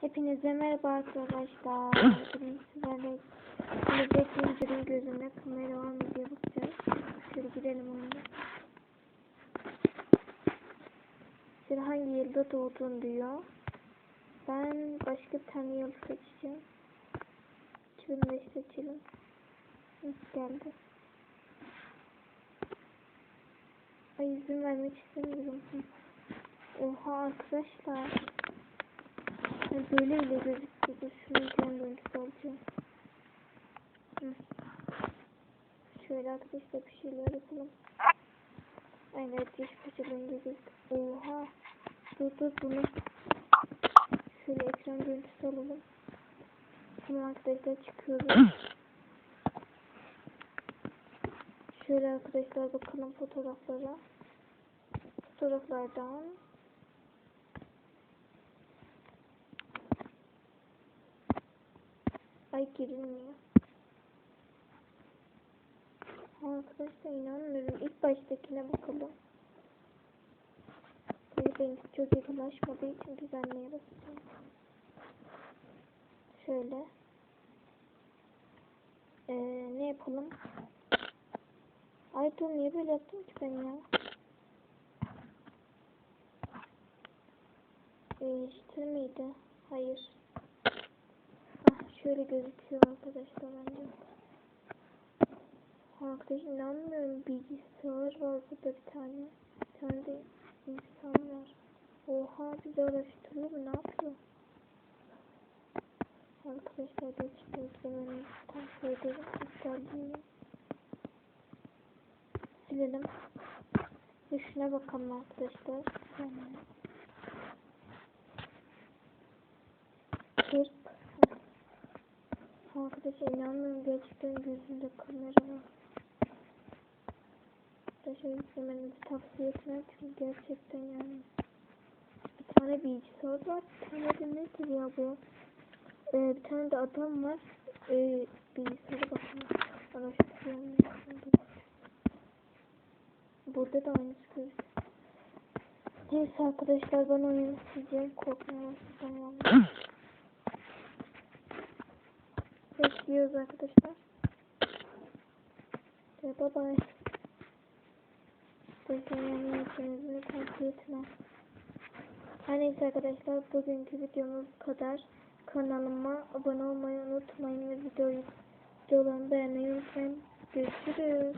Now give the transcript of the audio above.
Hepinize merhaba arkadaşlar. Bugün sizlerle Gelecek Zincir'in gözünde kamera var mı diye bakacağız. Şöyle girelim onunla. Şimdi hangi yılda doğdun diyor. Ben başka bir tane yıl seçeceğim. 2005 seçelim. Hı, geldi. Ay izin vermek istemiyorum. Oha arkadaşlar. Böyle bile gözüküyordu. Şunu ekran görüntüsü alacağım. Şöyle arkadaşlar bir şeyler yapalım. Evet diş fırçalarında gözük. Oha. Dur dur bunu. Şöyle ekran görüntüsü alalım. Tamam arkadaşlar çıkıyoruz. Şöyle arkadaşlar bakalım fotoğraflara. Fotoğraflardan Ay girilmiyor. Arkadaşlar inanmıyorum. İlk baştakine bakalım. Tabii benimki çok yakınlaşmadığı için düzenleye basacağım. Şöyle. Ee, ne yapalım? Ay dur niye böyle yaptım ki ben ya? Değiştir miydi? Hayır. Şöyle gözüküyor arkadaşlar bence. Arkadaş inanmıyorum bilgisayar var burada bir tane. Bir tane de insan var. Oha bizi araştırıyor mu? Ne yapıyor? Arkadaşlar geçti izlemeni ederim. İptal değil. Silelim. Ve şuna bakalım arkadaşlar. Yani. Kırk. Arkadaşlar inanmıyorum gerçekten gözümde kamera var. Arkadaşlar izlemenizi tavsiye etmem çünkü gerçekten yani. Bir tane bilgisayar var. Bir tane de nedir ya bu? Ee, bir tane de adam var. Ee, bilgisayara bakın. Araştırıyorum. Burada da aynısı gözüküyor. Neyse arkadaşlar ben oyunu sileceğim. Korkmuyorum. Tamam. Bekliyoruz arkadaşlar. Ve bye bye. Beklemeyen kendinizi tavsiye etmem. Her neyse arkadaşlar bugünkü videomuz bu kadar. Kanalıma abone olmayı unutmayın ve videoyu videolarımı beğenmeyi unutmayın. Görüşürüz.